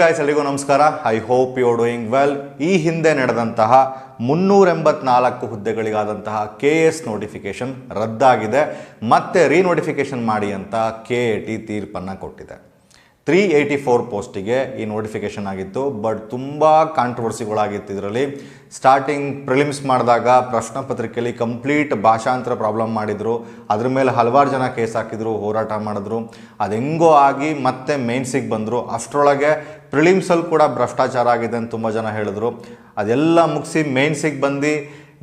Guys ಎಲ್ರಿಗೂ ನಮಸ್ಕಾರ. I hope you doing well ಈ ಹಿಂದೆ ನಡೆದಂತಹ ಮುನ್ನೂರ ಎಂಬತ್ನಾಲ್ಕು ಹುದ್ದೆಗಳಿಗಾದಂತಹ ಕೆ ಎಸ್ ನೋಟಿಫಿಕೇಶನ್ ರದ್ದಾಗಿದೆ. ಮತ್ತೆ ರೀನೋಟಿಫಿಕೇಶನ್ ಮಾಡಿ ಅಂತ ಕೆ ಎ ಟಿ ತೀರ್ಪನ್ನು ಕೊಟ್ಟಿದೆ. ತ್ರೀ ಏಯ್ಟಿ ಫೋರ್ ಪೋಸ್ಟಿಗೆ ಈ ನೋಟಿಫಿಕೇಶನ್ ಆಗಿತ್ತು. ಬಟ್ ತುಂಬ ಕಾಂಟ್ರವರ್ಸಿಗಳಾಗಿತ್ತು ಇದರಲ್ಲಿ. ಸ್ಟಾರ್ಟಿಂಗ್ ಪ್ರಿಲಿಮ್ಸ್ ಮಾಡಿದಾಗ ಪ್ರಶ್ನೆ ಪತ್ರಿಕೆಯಲ್ಲಿ ಕಂಪ್ಲೀಟ್ ಭಾಷಾಂತರ ಪ್ರಾಬ್ಲಮ್ ಮಾಡಿದರು. ಅದ್ರ ಮೇಲೆ ಹಲವಾರು ಜನ ಕೇಸ್ ಹಾಕಿದರು, ಹೋರಾಟ ಮಾಡಿದ್ರು. ಅದು ಹೆಂಗೋ ಆಗಿ ಮತ್ತೆ ಮೇನ್ಸಿಗೆ ಬಂದರು. ಅಷ್ಟರೊಳಗೆ ಪ್ರಿಲಿಮ್ಸಲ್ಲಿ ಕೂಡ ಭ್ರಷ್ಟಾಚಾರ ಆಗಿದೆ ಅಂತ ತುಂಬ ಜನ ಹೇಳಿದ್ರು. ಅದೆಲ್ಲ ಮುಗಿಸಿ ಮೇನ್ಸಿಗೆ ಬಂದು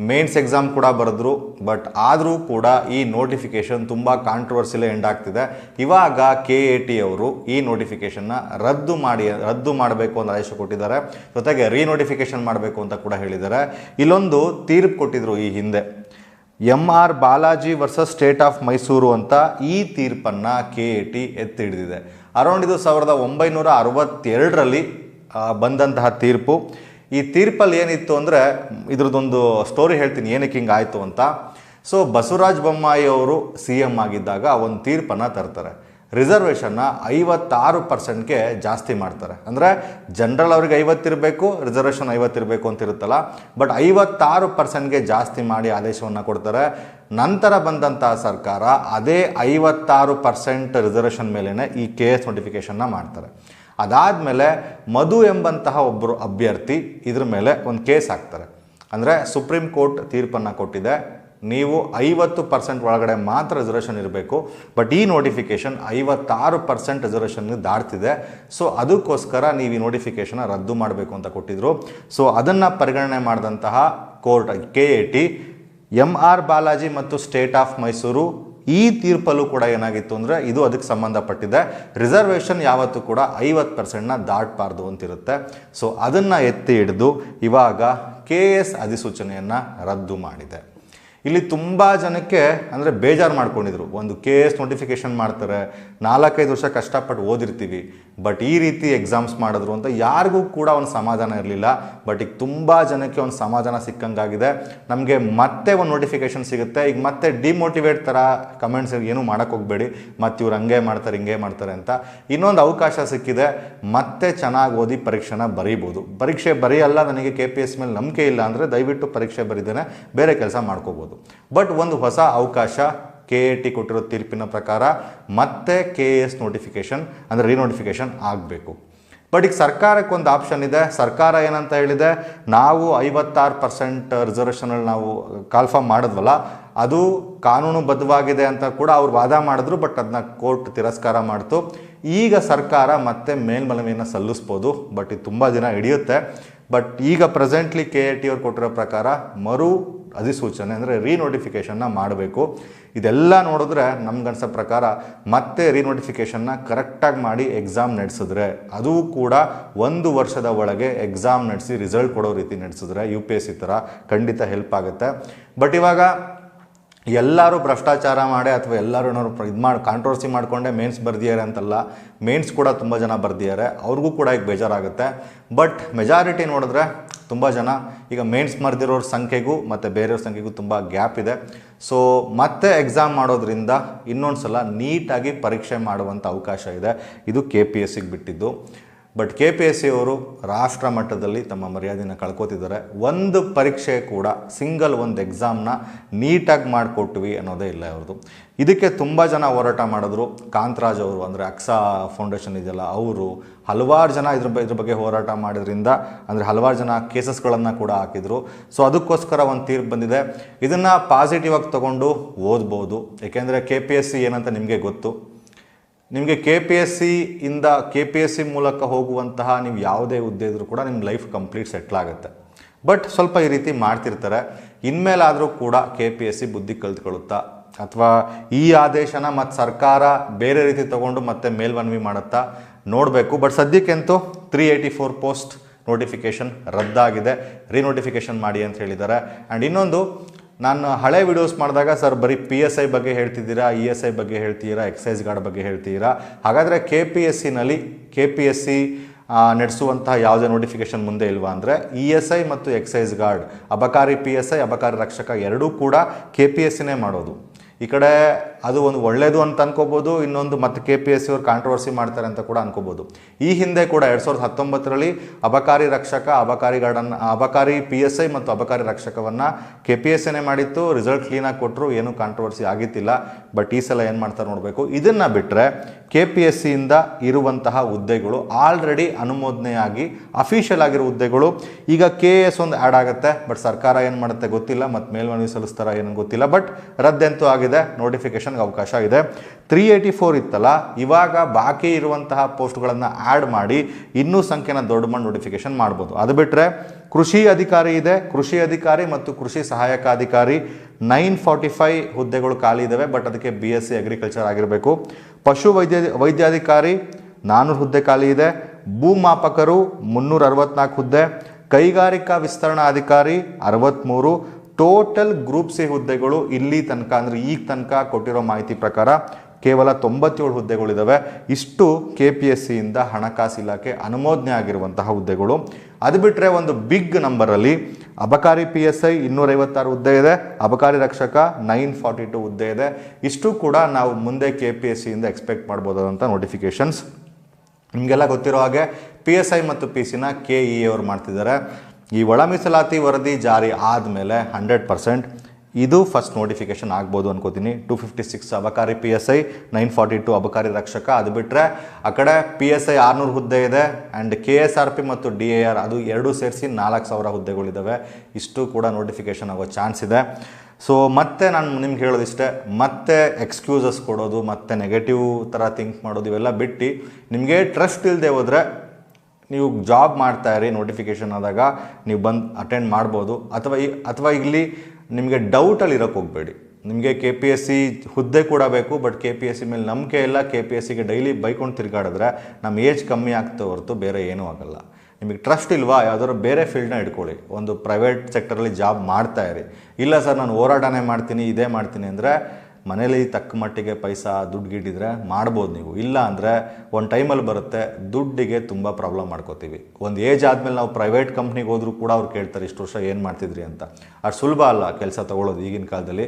ಮೇನ್ಸ್ ಎಕ್ಸಾಮ್ ಕೂಡ ಬರೆದ್ರು. ಬಟ್ ಆದರೂ ಕೂಡ ಈ ನೋಟಿಫಿಕೇಷನ್ ತುಂಬ ಕಾಂಟ್ರವರ್ಸಿಲೇ ಎಂಡ್ ಆಗ್ತಿದೆ. ಇವಾಗ ಕೆ ಎ ಟಿ ಅವರು ಈ ನೋಟಿಫಿಕೇಷನ್ನ ರದ್ದು ಮಾಡಿ, ರದ್ದು ಮಾಡಬೇಕು ಅಂತ ಆದೇಶ ಕೊಟ್ಟಿದ್ದಾರೆ. ಜೊತೆಗೆ ರೀನೋಟಿಫಿಕೇಷನ್ ಮಾಡಬೇಕು ಅಂತ ಕೂಡ ಹೇಳಿದ್ದಾರೆ. ಇಲ್ಲೊಂದು ತೀರ್ಪು ಕೊಟ್ಟಿದ್ರು ಈ ಹಿಂದೆ. M R Balaji versus state of Mysore ಅಂತ ಈ ತೀರ್ಪನ್ನು ಕೆ ಎ ಟಿ ಎತ್ತಿ ಹಿಡಿದಿದೆ ಅರೌಂಡ್ ಇದು ಸಾವಿರದ ಒಂಬೈನೂರ ಅರವತ್ತೆರಡರಲ್ಲಿ ಬಂದಂತಹ ತೀರ್ಪು. ಈ ತೀರ್ಪಲ್ಲಿ ಏನಿತ್ತು ಅಂದರೆ, ಇದ್ರದ್ದೊಂದು ಸ್ಟೋರಿ ಹೇಳ್ತೀನಿ, ಏನಕ್ಕೆ ಹಿಂಗೆ ಆಯಿತು ಅಂತ. ಸೊ ಬಸವರಾಜ ಬೊಮ್ಮಾಯಿ ಅವರು ಸಿ ಎಂ ಆಗಿದ್ದಾಗ ಒಂದು ತೀರ್ಪನ್ನು ತರ್ತಾರೆ. ರಿಸರ್ವೇಷನ್ನ ಐವತ್ತಾರು ಪರ್ಸೆಂಟ್ಗೆ ಜಾಸ್ತಿ ಮಾಡ್ತಾರೆ. ಅಂದರೆ ಜನರಲ್ ಅವ್ರಿಗೆ ಐವತ್ತಿರಬೇಕು, ರಿಸರ್ವೇಷನ್ ಐವತ್ತಿರಬೇಕು ಅಂತ ಇರುತ್ತಲ್ಲ, ಬಟ್ ಐವತ್ತಾರು ಪರ್ಸೆಂಟ್ಗೆ ಜಾಸ್ತಿ ಮಾಡಿ ಆದೇಶವನ್ನು ಕೊಡ್ತಾರೆ. ನಂತರ ಬಂದಂತಹ ಸರ್ಕಾರ ಅದೇ ಐವತ್ತಾರು ಪರ್ಸೆಂಟ್ ರಿಸರ್ವೇಷನ್ ಮೇಲೇ ಈ ಕೆ ಎಸ್ ನೋಟಿಫಿಕೇಷನ್ನ ಮಾಡ್ತಾರೆ. ಅದಾದಮೇಲೆ ಮಧು ಎಂಬಂತಹ ಒಬ್ಬರು ಅಭ್ಯರ್ಥಿ ಇದ್ರ ಮೇಲೆ ಒಂದು ಕೇಸ್ ಹಾಕ್ತಾರೆ. ಅಂದರೆ ಸುಪ್ರೀಂ ಕೋರ್ಟ್ ತೀರ್ಪನ್ನು ಕೊಟ್ಟಿದೆ. ನೀವು ಐವತ್ತು ಪರ್ಸೆಂಟ್ ಒಳಗಡೆ ಮಾತ್ರ ರಿಸರ್ವೇಷನ್ ಇರಬೇಕು. ಬಟ್ ಈ ನೋಟಿಫಿಕೇಷನ್ ಐವತ್ತಾರು ಪರ್ಸೆಂಟ್ ರಿಸರ್ವೇಷನ್ಗೆ ದಾಟ್ತಿದೆ. ಸೊ ಅದಕ್ಕೋಸ್ಕರ ನೀವು ಈ ನೋಟಿಫಿಕೇಷನ್ ರದ್ದು ಮಾಡಬೇಕು ಅಂತ ಕೊಟ್ಟಿದ್ರು. ಸೊ ಅದನ್ನು ಪರಿಗಣನೆ ಮಾಡಿದಂತಹ court K A T M R Balaji ಮತ್ತು ಸ್ಟೇಟ್ ಆಫ್ ಮೈಸೂರು ಈ ತೀರ್ಪಲ್ಲೂ ಕೂಡ ಏನಾಗಿತ್ತು ಅಂದರೆ ಇದು ಅದಕ್ಕೆ ಸಂಬಂಧಪಟ್ಟಿದೆ. ರಿಸರ್ವೇಷನ್ ಯಾವತ್ತೂ ಕೂಡ ಐವತ್ತು ಪರ್ಸೆಂಟ್ನ ದಾಟಬಾರ್ದು ಅಂತಿರುತ್ತೆ. ಸೊ ಅದನ್ನು ಎತ್ತಿ ಹಿಡಿದು ಇವಾಗ ಕೆ ಎಸ್ ಅಧಿಸೂಚನೆಯನ್ನು ರದ್ದು ಮಾಡಿದೆ. ಇಲ್ಲಿ ತುಂಬ ಜನಕ್ಕೆ ಅಂದರೆ ಬೇಜಾರು ಮಾಡ್ಕೊಂಡಿದ್ರು. ಒಂದು ಕೆ ಎಸ್ ನೋಟಿಫಿಕೇಷನ್ ಮಾಡ್ತಾರೆ. ನಾಲ್ಕೈದು ವರ್ಷ ಕಷ್ಟಪಟ್ಟು ಓದಿರ್ತೀವಿ. ಬಟ್ ಈ ರೀತಿ ಎಕ್ಸಾಮ್ಸ್ ಮಾಡಿದ್ರು ಅಂತ ಯಾರಿಗೂ ಕೂಡ ಒಂದು ಸಮಾಧಾನ ಇರಲಿಲ್ಲ. ಬಟ್ ಈಗ ತುಂಬ ಜನಕ್ಕೆ ಒಂದು ಸಮಾಧಾನ ಸಿಕ್ಕಂಗಾಗಿದೆ. ನಮಗೆ ಮತ್ತೆ ಒಂದು ನೋಟಿಫಿಕೇಷನ್ ಸಿಗುತ್ತೆ. ಈಗ ಮತ್ತೆ ಡಿಮೋಟಿವೇಟ್ ಥರ ಕಮೆಂಟ್ಸ್ ಏನು ಹೋಗಬೇಡಿ. ಮತ್ತು ಇವ್ರು ಹಂಗೆ ಮಾಡ್ತಾರೆ, ಹಿಂಗೆ ಮಾಡ್ತಾರೆ ಅಂತ. ಇನ್ನೊಂದು ಅವಕಾಶ ಸಿಕ್ಕಿದೆ. ಮತ್ತೆ ಚೆನ್ನಾಗಿ ಓದಿ ಪರೀಕ್ಷೆನ ಬರೀಬೋದು. ಪರೀಕ್ಷೆ ಬರೆಯಲ್ಲ, ನನಗೆ ಕೆ ಪಿ ಎಸ್ ಮೇಲೆ ನಂಬಿಕೆ ಇಲ್ಲ ಅಂದರೆ ದಯವಿಟ್ಟು ಪರೀಕ್ಷೆ ಬರೀದೇನೆ. ಬೇರೆ ಕೆಲಸ ಮಾಡ್ಕೋಬೋದು. ಬಟ್ ಒಂದು ಹೊಸ ಅವಕಾಶ ಕೆ ಎ ಟಿ ಕೊಟ್ಟಿರೋ ತೀರ್ಪಿನ ಪ್ರಕಾರ ಮತ್ತೆ ಕೆ ಎಸ್ ನೋಟಿಫಿಕೇಷನ್ ಅಂದರೆ ರೀನೋಟಿಫಿಕೇಷನ್ ಆಗಬೇಕು. ಬಟ್ ಈಗ ಸರ್ಕಾರಕ್ಕೆ ಒಂದು ಆಪ್ಷನ್ ಇದೆ. ಸರ್ಕಾರ ಏನಂತ ಹೇಳಿದೆ? ನಾವು ಐವತ್ತಾರು ಪರ್ಸೆಂಟ್ ರಿಸರ್ವೇಷನಲ್ಲಿ ನಾವು ಕಾಲ್ಫಾರ್ಮ್ ಮಾಡಿದ್ವಲ್ಲ, ಅದು ಕಾನೂನುಬದ್ಧವಾಗಿದೆ ಅಂತ ಕೂಡ ಅವ್ರು ವಾದ ಮಾಡಿದ್ರು ಬಟ್ ಅದನ್ನ ಕೋರ್ಟ್ ತಿರಸ್ಕಾರ ಮಾಡ್ತು. ಈಗ ಸರ್ಕಾರ ಮತ್ತೆ ಮೇಲ್ಮನವಿಯನ್ನು ಸಲ್ಲಿಸ್ಬೋದು ಬಟ್ ಇದು ತುಂಬ ದಿನ ಹಿಡಿಯುತ್ತೆ. ಬಟ್ ಈಗ ಪ್ರೆಸೆಂಟ್ಲಿ ಕೆ ಎ ಟಿ ಅವ್ರು ಕೊಟ್ಟಿರೋ ಪ್ರಕಾರ ಮರು ಅಧಿಸೂಚನೆ ಅಂದರೆ ರೀನೋಟಿಫಿಕೇಷನ್ನ ಮಾಡಬೇಕು. ಇದೆಲ್ಲ ನೋಡಿದ್ರೆ ನಮ್ಗನ್ಸೋ ಪ್ರಕಾರ ಮತ್ತೆ ರೀನೋಟಿಫಿಕೇಷನ್ನ ಕರೆಕ್ಟಾಗಿ ಮಾಡಿ ಎಕ್ಸಾಮ್ ನಡೆಸಿದ್ರೆ. ಅದು ಕೂಡ ಒಂದು ವರ್ಷದ ಒಳಗೆ ಎಕ್ಸಾಮ್ ನಡೆಸಿ ರಿಸಲ್ಟ್ ಕೊಡೋ ರೀತಿ ನಡೆಸಿದ್ರೆ ಯು ಪಿ ಎಸ್ ಸಿ ಥರ ಖಂಡಿತ ಹೆಲ್ಪ್ ಆಗುತ್ತೆ. ಬಟ್ ಇವಾಗ ಎಲ್ಲರೂ ಭ್ರಷ್ಟಾಚಾರ ಮಾಡಿ ಅಥವಾ ಎಲ್ಲರೂ ಏನಾದ್ರು ಇದು ಮಾಡಿ ಕಾಂಟ್ರವರ್ಸಿ ಮಾಡಿಕೊಂಡೆ ಮೇನ್ಸ್ ಬರ್ದಿದ್ದಾರೆ ಅಂತಲ್ಲ ಮೇನ್ಸ್ ಕೂಡ ತುಂಬ ಜನ ಬರ್ದಿದ್ದಾರೆ. ಅವ್ರಿಗೂ ಕೂಡ ಈಗ ಬೇಜಾರಾಗುತ್ತೆ. ಬಟ್ ಮೆಜಾರಿಟಿ ನೋಡಿದ್ರೆ ತುಂಬ ಜನ, ಈಗ ಮೇನ್ಸ್ ಮರೆದಿರೋರ ಸಂಖ್ಯೆಗೂ ಮತ್ತು ಬೇರೆಯವ್ರ ಸಂಖ್ಯೆಗೂ ತುಂಬ ಗ್ಯಾಪ್ ಇದೆ. ಸೊ ಮತ್ತೆ ಎಕ್ಸಾಮ್ ಮಾಡೋದ್ರಿಂದ ಇನ್ನೊಂದು ಸಲ ನೀಟಾಗಿ ಪರೀಕ್ಷೆ ಮಾಡುವಂಥ ಅವಕಾಶ ಇದೆ. ಇದು ಕೆ ಪಿ ಎಸ್ ಸಿಗೆ ಬಿಟ್ಟಿದ್ದು. But K P S C ಅವರು ರಾಷ್ಟ್ರ ಮಟ್ಟದಲ್ಲಿ ತಮ್ಮ ಮರ್ಯಾದೆನ ಕಳ್ಕೊತಿದ್ದಾರೆ. ಒಂದು ಪರೀಕ್ಷೆ ಕೂಡ ಸಿಂಗಲ್ ಒಂದು ಎಕ್ಸಾಮ್ನ ನೀಟಾಗಿ ಮಾಡಿಕೊಟ್ವಿ ಅನ್ನೋದೇ ಇಲ್ಲ ಅವ್ರದ್ದು ಇದಕ್ಕೆ ತುಂಬ ಜನ ಹೋರಾಟ ಮಾಡಿದ್ರು. ಕಾಂತರಾಜ್ ಅವರು ಅಂದರೆ ಅಕ್ಸಾ ಫೌಂಡೇಶನ್ ಇದೆಯಲ್ಲ, ಅವರು ಹಲವಾರು ಜನ ಇದ್ರ ಇದ್ರ ಬಗ್ಗೆ ಹೋರಾಟ ಮಾಡಿದ್ರಿಂದ ಅಂದರೆ ಹಲವಾರು ಜನ ಕೇಸಸ್ಗಳನ್ನು ಕೂಡ ಹಾಕಿದರು. ಸೊ ಅದಕ್ಕೋಸ್ಕರ ಒಂದು ತೀರ್ಪು ಬಂದಿದೆ. ಇದನ್ನು ಪಾಸಿಟಿವ್ ಆಗಿ ತೊಗೊಂಡು ಓದ್ಬೋದು. ಏಕೆಂದರೆ ಕೆ ಪಿ ಎಸ್ ಸಿ ಏನಂತ ನಿಮಗೆ ಗೊತ್ತು. ನಿಮಗೆ ಕೆ ಪಿ ಎಸ್ ಸಿ ಇಂದ ಕೆ ಪಿ ಎಸ್ ಸಿ ಮೂಲಕ ಹೋಗುವಂತಹ ನೀವು ಯಾವುದೇ ಹುದ್ದೆ ಇದ್ದರೂ ಕೂಡ ನಿಮ್ಮ ಲೈಫ್ ಕಂಪ್ಲೀಟ್ ಸೆಟ್ಲ್ ಆಗುತ್ತೆ. ಬಟ್ ಸ್ವಲ್ಪ ಈ ರೀತಿ ಮಾಡ್ತಿರ್ತಾರೆ. ಇನ್ಮೇಲಾದರೂ ಕೂಡ ಕೆ ಪಿ ಎಸ್ ಸಿ ಬುದ್ಧಿ ಕಲ್ತ್ಕೊಳ್ಳುತ್ತಾ, ಅಥವಾ ಈ ಆದೇಶನ ಮತ್ತು ಸರ್ಕಾರ ಬೇರೆ ರೀತಿ ತಗೊಂಡು ಮತ್ತೆ ಮೇಲ್ಮನವಿ ಮಾಡುತ್ತಾ ನೋಡಬೇಕು. But ಸದ್ಯಕ್ಕಂತೂ three eighty four post notification ರದ್ದಾಗಿದೆ. Renotification ಮಾಡಿ ಅಂತ ಹೇಳಿದ್ದಾರೆ. ಆ್ಯಂಡ್ ಇನ್ನೊಂದು ನಾನು ಹಳೆ ವಿಡಿಯೋಸ್ ಮಾಡಿದಾಗ, ಸರ್, ಬರೀ ಪಿ ಎಸ್ ಐ ಬಗ್ಗೆ ಹೇಳ್ತಿದ್ದೀರಾ? ಇ ಎಸ್ ಐ ಬಗ್ಗೆ ಹೇಳ್ತೀರಾ ಎಕ್ಸೈಸ್ ಗಾರ್ಡ್ ಬಗ್ಗೆ ಹೇಳ್ತೀರಾ ಹಾಗಾದರೆ ಕೆ ಪಿ ಎಸ್ ಸಿನಲ್ಲಿ ಕೆ ಪಿ ಎಸ್ ಸಿ ನಡೆಸುವಂತಹ ಯಾವುದೇ ನೋಟಿಫಿಕೇಶನ್ ಮುಂದೆ ಇಲ್ವಾ ಅಂದರೆ ಇ ಎಸ್ ಐ ಮತ್ತು ಎಕ್ಸೈಸ್ ಗಾರ್ಡ್ ಅಬಕಾರಿ ಪಿ ಎಸ್ ಐ ಅಬಕಾರಿ ರಕ್ಷಕ ಎರಡೂ ಕೂಡ ಕೆ ಪಿ ಎಸ್ ಸಿನೇ ಮಾಡೋದು. ಈ ಕಡೆ ಅದು ಒಂದು ಒಳ್ಳೆಯದು ಅಂತ ಅನ್ಕೋಬೋದು, ಇನ್ನೊಂದು ಮತ್ತೆ ಕೆ ಪಿ ಎಸ್ ಸಿ ಅವ್ರು ಕಾಂಟ್ರವರ್ಸಿ ಮಾಡ್ತಾರೆ ಅಂತ ಕೂಡ ಅನ್ಕೋಬೋದು. ಈ ಹಿಂದೆ ಕೂಡ ಎರಡು ಸಾವಿರದ ಹತ್ತೊಂಬತ್ತರಲ್ಲಿ ಅಬಕಾರಿ ರಕ್ಷಕ, ಅಬಕಾರಿ ಗಾರ್ಡನ್, ಅಬಕಾರಿ ಪಿ ಎಸ್ ಐ ಮತ್ತು ಅಬಕಾರಿ ರಕ್ಷಕವನ್ನು ಕೆ ಪಿ ಎಸ್ ಎನೇ ಮಾಡಿತ್ತು ರಿಸಲ್ಟ್ ಕ್ಲೀನಾಗಿ ಕೊಟ್ಟರು ಏನೂ ಕಾಂಟ್ರವರ್ಸಿ ಆಗಿತ್ತಿಲ್ಲ ಬಟ್ ಈ ಸಲ ಏನು ಮಾಡ್ತಾರೆ ನೋಡಬೇಕು. ಇದನ್ನು ಬಿಟ್ಟರೆ ಕೆ ಪಿ ಎಸ್ ಸಿಯಿಂದ ಇರುವಂತಹ ಹುದ್ದೆಗಳು ಆಲ್ರೆಡಿ ಅನುಮೋದನೆಯಾಗಿ ಅಫಿಷಿಯಲ್ ಆಗಿರೋ ಹುದ್ದೆಗಳು, ಈಗ ಕೆ ಎಸ್ ಒಂದು ಆ್ಯಡ್ ಆಗುತ್ತೆ ಬಟ್ ಸರ್ಕಾರ ಏನು ಮಾಡುತ್ತೆ ಗೊತ್ತಿಲ್ಲ, ಮತ್ತು ಮೇಲ್ಮನವಿ ಸಲ್ಲಿಸ್ತಾರ ಏನು ಗೊತ್ತಿಲ್ಲ ಬಟ್ ರದ್ದಂತೂ ಆಗಿದೆ. ನೋಟಿಫಿಕೇಶನ್ಗೆ ಅವಕಾಶ ಇದೆ. ತ್ರೀ ಏಯ್ಟಿ ಫೋರ್ ಇತ್ತಲ್ಲ, ಇವಾಗ ಬಾಕಿ ಇರುವಂತಹ ಪೋಸ್ಟ್ಗಳನ್ನು ಆ್ಯಡ್ ಮಾಡಿ ಇನ್ನೂ ಸಂಖ್ಯೆನ ದೊಡ್ಡ ಮಾಡಿ ನೋಟಿಫಿಕೇಶನ್ ಮಾಡ್ಬೋದು. ಅದು ಬಿಟ್ಟರೆ ಕೃಷಿ ಅಧಿಕಾರಿ ಇದೆ, ಕೃಷಿ ಅಧಿಕಾರಿ ಮತ್ತು ಕೃಷಿ ಸಹಾಯಕ ಅಧಿಕಾರಿ ನೈನ್ ಫಾರ್ಟಿ ಫೈವ್ ಹುದ್ದೆಗಳು ಖಾಲಿ ಇದ್ದಾವೆ ಬಟ್ ಅದಕ್ಕೆ ಬಿ ಎಸ್ ಸಿ ಅಗ್ರಿಕಲ್ಚರ್ ಆಗಿರಬೇಕು. ಪಶು ವೈದ್ಯ, ವೈದ್ಯಾಧಿಕಾರಿ ನಾನ್ನೂರು ಹುದ್ದೆ ಖಾಲಿ ಇದೆ. ಭೂಮಾಪಕರು ಮುನ್ನೂರ ಅರವತ್ನಾಲ್ಕು ಹುದ್ದೆ. ಕೈಗಾರಿಕಾ ವಿಸ್ತರಣಾ ಅಧಿಕಾರಿ ಅರವತ್ತ್ಮೂರು ಟೋಟಲ್ ಗ್ರೂಪ್ ಸಿ ಹುದ್ದೆಗಳು ಇಲ್ಲಿ ತನಕ, ಅಂದರೆ ಈಗ ತನಕ ಕೊಟ್ಟಿರೋ ಮಾಹಿತಿ ಪ್ರಕಾರ ಕೇವಲ ತೊಂಬತ್ತೇಳು ಹುದ್ದೆಗಳಿದ್ದಾವೆ ಇಷ್ಟು ಕೆ ಪಿ ಎಸ್ ಸಿಯಿಂದ ಹಣಕಾಸು ಇಲಾಖೆ ಅನುಮೋದನೆ ಆಗಿರುವಂತಹ ಹುದ್ದೆಗಳು. ಅದು ಬಿಟ್ಟರೆ ಒಂದು ಬಿಗ್ ನಂಬರಲ್ಲಿ ಅಬಕಾರಿ ಪಿ ಎಸ್ ಐ ಇನ್ನೂರೈವತ್ತಾರು ಹುದ್ದೆ ಇದೆ, ಅಬಕಾರಿ ರಕ್ಷಕ ನೈನ್ ಫಾರ್ಟಿ ಟು ಹುದ್ದೆ ಇದೆ. ಇಷ್ಟು ಕೂಡ ನಾವು ಮುಂದೆ ಕೆ ಪಿ ಎಸ್ ಸಿಯಿಂದ ಎಕ್ಸ್ಪೆಕ್ಟ್ ಮಾಡ್ಬೋದಾದಂಥ ನೋಟಿಫಿಕೇಷನ್ಸ್ ನಿಮಗೆಲ್ಲ ಗೊತ್ತಿರೋ ಹಾಗೆ ಪಿ ಎಸ್ ಐ ಮತ್ತು ಪಿ ಸಿನ ಕೆ ಇ ಅವರು ಮಾಡ್ತಿದ್ದಾರೆ. ಈ ಒಳ ಮೀಸಲಾತಿ ವರದಿ ಜಾರಿ ಆದಮೇಲೆ ಹಂಡ್ರೆಡ್ ಪರ್ಸೆಂಟ್. ಇದು ಫಸ್ಟ್ ನೋಟಿಫಿಕೇಶನ್ ಆಗ್ಬೋದು ಅನ್ಕೋತೀನಿ. ಟು ಫಿಫ್ಟಿ ಸಿಕ್ಸ್ ಅಬಕಾರಿ P S I nine forty two ಅಬಕಾರಿ ರಕ್ಷಕ, ಅದು ಬಿಟ್ಟರೆ ಆ ಕಡೆ ಪಿ ಎಸ್ ಐ ಆರ್ನೂರು ಹುದ್ದೆ ಇದೆ and K S R P ಮತ್ತು ಡಿ ಎ ಆರ್ ಅದು ಎರಡೂ ಸೇರಿಸಿ ನಾಲ್ಕು ಸಾವಿರ ಹುದ್ದೆಗಳಿದ್ದಾವೆ ಇಷ್ಟು ಕೂಡ ನೋಟಿಫಿಕೇಶನ್ ಆಗೋ ಚಾನ್ಸ್ ಇದೆ. ಸೊ ಮತ್ತೆ ನಾನು ನಿಮ್ಗೆ ಹೇಳೋದಿಷ್ಟೇ, ಮತ್ತೆ ಎಕ್ಸ್ಕ್ಯೂಸಸ್ ಕೊಡೋದು, ಮತ್ತೆ ನೆಗೆಟಿವ್ ಥರ ಥಿಂಕ್ ಮಾಡೋದು ಇವೆಲ್ಲ ಬಿಟ್ಟು ನಿಮಗೆ ಟ್ರಸ್ಟ್ ಇಲ್ಲದೆ ಹೋದರೆ ನೀವು ಜಾಬ್ ಮಾಡ್ತಾ ಇರಿ ನೋಟಿಫಿಕೇಷನ್ ಆದಾಗ ನೀವು ಬಂದು ಅಟೆಂಡ್ ಮಾಡ್ಬೋದು. ಅಥವಾ ಅಥವಾ ಇಲ್ಲಿ ನಿಮಗೆ ಡೌಟಲ್ಲಿ ಇರೋಕ್ಕೆ ಹೋಗಬೇಡಿ. ನಿಮಗೆ ಕೆ ಪಿ ಎಸ್ ಸಿ ಹುದ್ದೆ ಕೂಡ ಬೇಕು but K P S C ಮೇಲೆ ನಂಬಿಕೆ ಇಲ್ಲ. ಕೆ ಪಿ ಎಸ್ ಸಿಗೆ ಡೈಲಿ ಬೈಕೊಂಡು ತಿರುಗಾಡಿದ್ರೆ ನಮ್ಮ ಏಜ್ ಕಮ್ಮಿ ಆಗ್ತಾ ಹೊರತು ಬೇರೆ ಏನೂ ಆಗಲ್ಲ. ನಿಮಗೆ ಟ್ರಸ್ಟ್ ಇಲ್ವಾ? ಯಾವುದಾದ್ರು ಬೇರೆ ಫೀಲ್ಡ್ನ ಇಟ್ಕೊಳ್ಳಿ. ಒಂದು ಪ್ರೈವೇಟ್ ಸೆಕ್ಟರಲ್ಲಿ ಜಾಬ್ ಮಾಡ್ತಾ ಇರಿ. ಇಲ್ಲ ಸರ್, ನಾನು ಹೋರಾಟನೇ ಮಾಡ್ತೀನಿ, ಇದೇ ಮಾಡ್ತೀನಿ ಅಂದರೆ ಮನೇಲಿ ತಕ್ಕ ಮಟ್ಟಿಗೆ ಪೈಸಾ, ದುಡ್ಡು ಗಿಡಿದ್ರೆ ಮಾಡ್ಬೋದು ನೀವು. ಇಲ್ಲ ಅಂದರೆ ಒಂದು ಟೈಮಲ್ಲಿ ಬರುತ್ತೆ, ದುಡ್ಡಿಗೆ ತುಂಬ ಪ್ರಾಬ್ಲಮ್ ಮಾಡ್ಕೋತೀವಿ. ಒಂದು ಏಜ್ ಆದಮೇಲೆ ನಾವು ಪ್ರೈವೇಟ್ ಕಂಪ್ನಿಗೆ ಹೋದರೂ ಕೂಡ ಅವ್ರು ಕೇಳ್ತಾರೆ, ಇಷ್ಟು ವರ್ಷ ಏನು ಮಾಡ್ತಿದ್ರಿ ಅಂತ. ಅದು ಸುಲಭ ಅಲ್ಲ ಕೆಲಸ ತೊಗೊಳ್ಳೋದು ಈಗಿನ ಕಾಲದಲ್ಲಿ.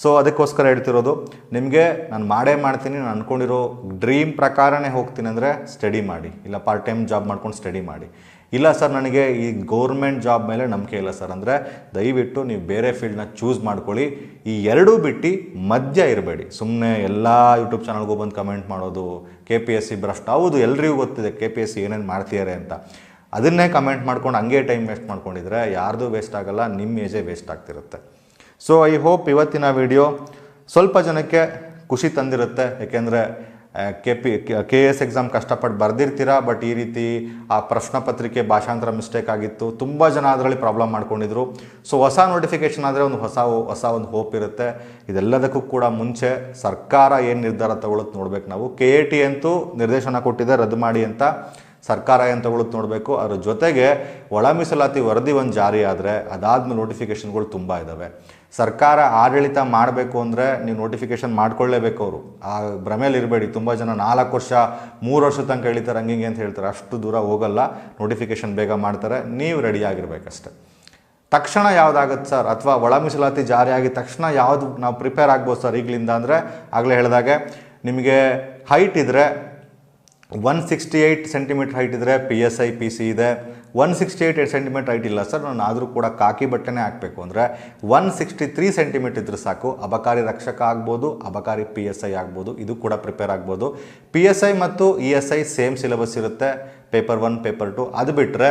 ಸೊ ಅದಕ್ಕೋಸ್ಕರ ಹೇಳ್ತಿರೋದು, ನಿಮಗೆ ನಾನು ಮಾಡೇ ಮಾಡ್ತೀನಿ, ನಾನು ಅಂದ್ಕೊಂಡಿರೋ ಡ್ರೀಮ್ ಪ್ರಕಾರನೇ ಹೋಗ್ತೀನಿ ಅಂದರೆ ಸ್ಟಡಿ ಮಾಡಿ. ಇಲ್ಲ ಪಾರ್ಟ್ ಟೈಮ್ ಜಾಬ್ ಮಾಡ್ಕೊಂಡು ಸ್ಟಡಿ ಮಾಡಿ. ಇಲ್ಲ ಸರ್, ನನಗೆ ಈ ಗೌರ್ಮೆಂಟ್ ಜಾಬ್ ಮೇಲೆ ನಂಬಿಕೆ ಇಲ್ಲ ಸರ್. ಅಂದರೆ ದಯವಿಟ್ಟು ನೀವು ಬೇರೆ ಫೀಲ್ಡ್ನ ಚೂಸ್ ಮಾಡ್ಕೊಳ್ಳಿ. ಈ ಎರಡೂ ಬಿಟ್ಟು ಮಧ್ಯ ಇರಬೇಡಿ. ಸುಮ್ಮನೆ ಎಲ್ಲ ಯೂಟ್ಯೂಬ್ ಚಾನಲ್ಗೂ ಬಂದು ಕಮೆಂಟ್ ಮಾಡೋದು ಕೆ ಪಿ ಎಸ್ ಸಿ ಭ್ರಷ್ಟ, ಹೌದು, ಎಲ್ರಿಗೂ ಗೊತ್ತಿದೆ ಕೆ ಪಿ ಎಸ್ ಸಿ ಏನೇನು ಮಾಡ್ತಿದ್ದಾರೆ ಅಂತ. ಅದನ್ನೇ ಕಮೆಂಟ್ ಮಾಡ್ಕೊಂಡು ಹಂಗೆ ಟೈಮ್ ವೇಸ್ಟ್ ಮಾಡ್ಕೊಂಡಿದ್ರೆ ಯಾರ್ದು ವೇಸ್ಟ್ ಆಗೋಲ್ಲ, ನಿಮ್ಮ ಏಜೇ ವೇಸ್ಟ್ ಆಗ್ತಿರುತ್ತೆ. ಸೊ ಐ ಹೋಪ್ ಇವತ್ತಿನ ವಿಡಿಯೋ ಸ್ವಲ್ಪ ಜನಕ್ಕೆ ಖುಷಿ ತಂದಿರುತ್ತೆ. ಯಾಕೆಂದರೆ K P K S exam ಕಷ್ಟಪಟ್ಟು ಬರೆದಿರ್ತೀರಾ? ಬಟ್ ಈ ರೀತಿ ಆ ಪ್ರಶ್ನೆ ಪತ್ರಿಕೆ ಭಾಷಾಂತರ ಮಿಸ್ಟೇಕ್ ಆಗಿತ್ತು. ತುಂಬ ಜನ ಅದರಲ್ಲಿ ಪ್ರಾಬ್ಲಮ್ ಮಾಡ್ಕೊಂಡಿದ್ರು. ಸೊ ಹೊಸ ನೋಟಿಫಿಕೇಷನ್ ಆದರೆ ಒಂದು ಹೊಸ ಹೊಸ ಒಂದು ಹೋಪ್ ಇರುತ್ತೆ. ಇದೆಲ್ಲದಕ್ಕೂ ಕೂಡ ಮುಂಚೆ ಸರ್ಕಾರ ಏನು ನಿರ್ಧಾರ ತಗೊಳ್ಳೋದು ನೋಡ್ಬೇಕು ನಾವು. ಕೆ ಎ ಟಿ ಅಂತೂ ನಿರ್ದೇಶನ ಕೊಟ್ಟಿದೆ, ರದ್ದು ಮಾಡಿ ಅಂತ. ಸರ್ಕಾರ ಏನು ತಗೊಳುತ್ತೆ ನೋಡಬೇಕು? ಅದರ ಜೊತೆಗೆ ಒಳ ಮೀಸಲಾತಿ ವರದಿ ಒಂದು ಜಾರಿ ಆದರೆ ಅದಾದ್ಮೇಲೆ ನೋಟಿಫಿಕೇಷನ್ಗಳು ತುಂಬ ಇದ್ದಾವೆ ಸರ್ಕಾರ ಆಡಳಿತ ಮಾಡಬೇಕು ಅಂದರೆ ನೀವು ನೋಟಿಫಿಕೇಷನ್ ಮಾಡ್ಕೊಳ್ಳೇಬೇಕು ಅವರು. ಆ ಭ್ರಮೆಯಲ್ಲಿ ಇರಬೇಡಿ. ತುಂಬ ಜನ ನಾಲ್ಕು ವರ್ಷ, ಮೂರು ವರ್ಷ ತನಕ ಹೇಳ್ತಾರೆ ಹಂಗಿಂಗೆ ಅಂತ ಹೇಳ್ತಾರೆ. ಅಷ್ಟು ದೂರ ಹೋಗಲ್ಲ. ನೋಟಿಫಿಕೇಷನ್ ಬೇಗ ಮಾಡ್ತಾರೆ. ನೀವು ರೆಡಿ ಆಗಿರ್ಬೇಕಷ್ಟೆ. ತಕ್ಷಣ ಯಾವುದಾಗುತ್ತೆ ಸರ್ ಅಥವಾ ಒಳ ಮೀಸಲಾತಿ ಜಾರಿ ಆಗಿದ ತಕ್ಷಣ ಯಾವುದು ನಾವು ಪ್ರಿಪೇರ್ ಆಗ್ಬೋದು ಸರ್ ಈಗಲಿಂದ ಅಂದರೆ? ಆಗಲೇ ಹೇಳಿದಾಗೆ ನಿಮಗೆ ಹೈಟ್ ಇದ್ದರೆ one sixty eight centimetre height ಇದ್ದರೆ P S I P C ಇದೆ. One sixty eight eight centimetre height ಇಲ್ಲ ಸರ್. ನಾನು ಆದರೂ ಕೂಡ ಕಾಕಿ ಬಟ್ಟೆನೇ ಹಾಕಬೇಕು ಅಂದರೆ ಒನ್ ಸಿಕ್ಸ್ಟಿ ತ್ರೀ ಸೆಂಟಿಮೀಟರ್ ಇದ್ದರೆ ಸಾಕು. ಅಬಕಾರಿ ರಕ್ಷಕ ಆಗ್ಬೋದು, ಅಬಕಾರಿ ಪಿ ಎಸ್ ಐ ಆಗ್ಬೋದು. ಇದು ಕೂಡ ಪ್ರಿಪೇರ್ ಆಗ್ಬೋದು. ಪಿ ಎಸ್ ಐ ಮತ್ತು E S I same syllabus ಇರುತ್ತೆ. ಪೇಪರ್ ಒನ್ ಪೇಪರ್ ಟು ಅದು ಬಿಟ್ಟರೆ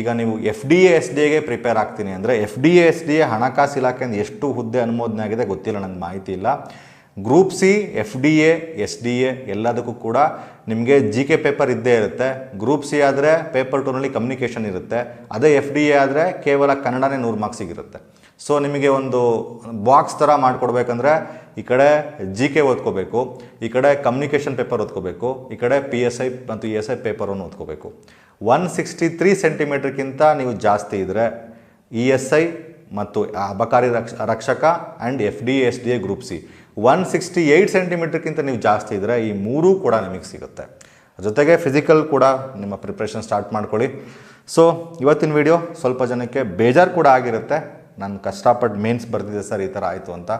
ಈಗ ನೀವು ಎಫ್ ಡಿ ಎಸ್ ಡಿ ಎಗೆ ಪ್ರಿಪೇರ್ ಆಗ್ತೀನಿ ಅಂದರೆ F D S D A ಹಣಕಾಸು ಇಲಾಖೆಯಿಂದ ಎಷ್ಟು ಹುದ್ದೆ ಅನುಮೋದನೆ ಆಗಿದೆ ಗೊತ್ತಿಲ್ಲ ನನಗೆ ಮಾಹಿತಿ ಇಲ್ಲ. Group C F D A S D A ಎಲ್ಲದಕ್ಕೂ ಕೂಡ ನಿಮಗೆ ಜಿ ಕೆ ಪೇಪರ್ ಇದ್ದೇ ಇರುತ್ತೆ. ಗ್ರೂಪ್ ಸಿ ಆದರೆ ಪೇಪರ್ ಟೂನಲ್ಲಿ ಕಮ್ಯುನಿಕೇಷನ್ ಇರುತ್ತೆ. ಅದೇ ಎಫ್ ಡಿ ಎ ಆದರೆ ಕೇವಲ ಕನ್ನಡನೇ ನೂರು ಮಾರ್ಕ್ಸಿಗಿರುತ್ತೆ ಸೊ ನಿಮಗೆ ಒಂದು ಬಾಕ್ಸ್ ಥರ ಮಾಡಿಕೊಡ್ಬೇಕಂದ್ರೆ ಈ ಕಡೆ ಜಿ ಕೆ ಓದ್ಕೋಬೇಕು, ಈ ಕಡೆ ಕಮ್ಯುನಿಕೇಷನ್ ಪೇಪರ್ ಓದ್ಕೋಬೇಕು, ಈ ಕಡೆ ಪಿ ಎಸ್ ಐ ಮತ್ತು ಇ ಎಸ್ ಐ ಪೇಪರನ್ನು ಓದ್ಕೋಬೇಕು. ಒನ್ ಸಿಕ್ಸ್ಟಿ ತ್ರೀ ಸೆಂಟಿಮೀಟ್ರ್ಗಿಂತ ನೀವು ಜಾಸ್ತಿ ಇದ್ದರೆ ಇ ಎಸ್ ಐ ಮತ್ತು ಅಬಕಾರಿ ರಕ್ಷ, ರಕ್ಷಕ and F D S D A group C one sixty eight ಸೆಂಟಿಮೀಟ್ರ್ಗಿಂತ ನೀವು ಜಾಸ್ತಿ ಇದ್ದರೆ ಈ ಮೂರೂ ಕೂಡ ನಿಮಗೆ ಸಿಗುತ್ತೆ. ಜೊತೆಗೆ ಫಿಸಿಕಲ್ ಕೂಡ ನಿಮ್ಮ ಪ್ರಿಪ್ರೇಷನ್ ಸ್ಟಾರ್ಟ್ ಮಾಡ್ಕೊಳ್ಳಿ. ಸೊ ಇವತ್ತಿನ ವಿಡಿಯೋ ಸ್ವಲ್ಪ ಜನಕ್ಕೆ ಬೇಜಾರು ಕೂಡ ಆಗಿರುತ್ತೆ. ನಾನು ಕಷ್ಟಪಟ್ಟು ಮೇನ್ಸ್ ಬರ್ತಿದ್ದೆ ಸರ್, ಈ ಥರ ಆಯಿತು ಅಂತ.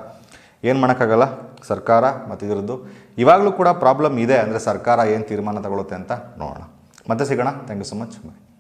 ಏನು ಮಾಡೋಕ್ಕಾಗಲ್ಲ? ಸರ್ಕಾರ ಮತ್ತು ಇದರದ್ದು. ಇವಾಗಲೂ ಕೂಡ ಪ್ರಾಬ್ಲಮ್ ಇದೆ ಅಂದರೆ ಸರ್ಕಾರ ಏನು ತೀರ್ಮಾನ ತಗೊಳುತ್ತೆ ಅಂತ ನೋಡೋಣ. ಮತ್ತೆ ಸಿಗೋಣ. Thank you so much bye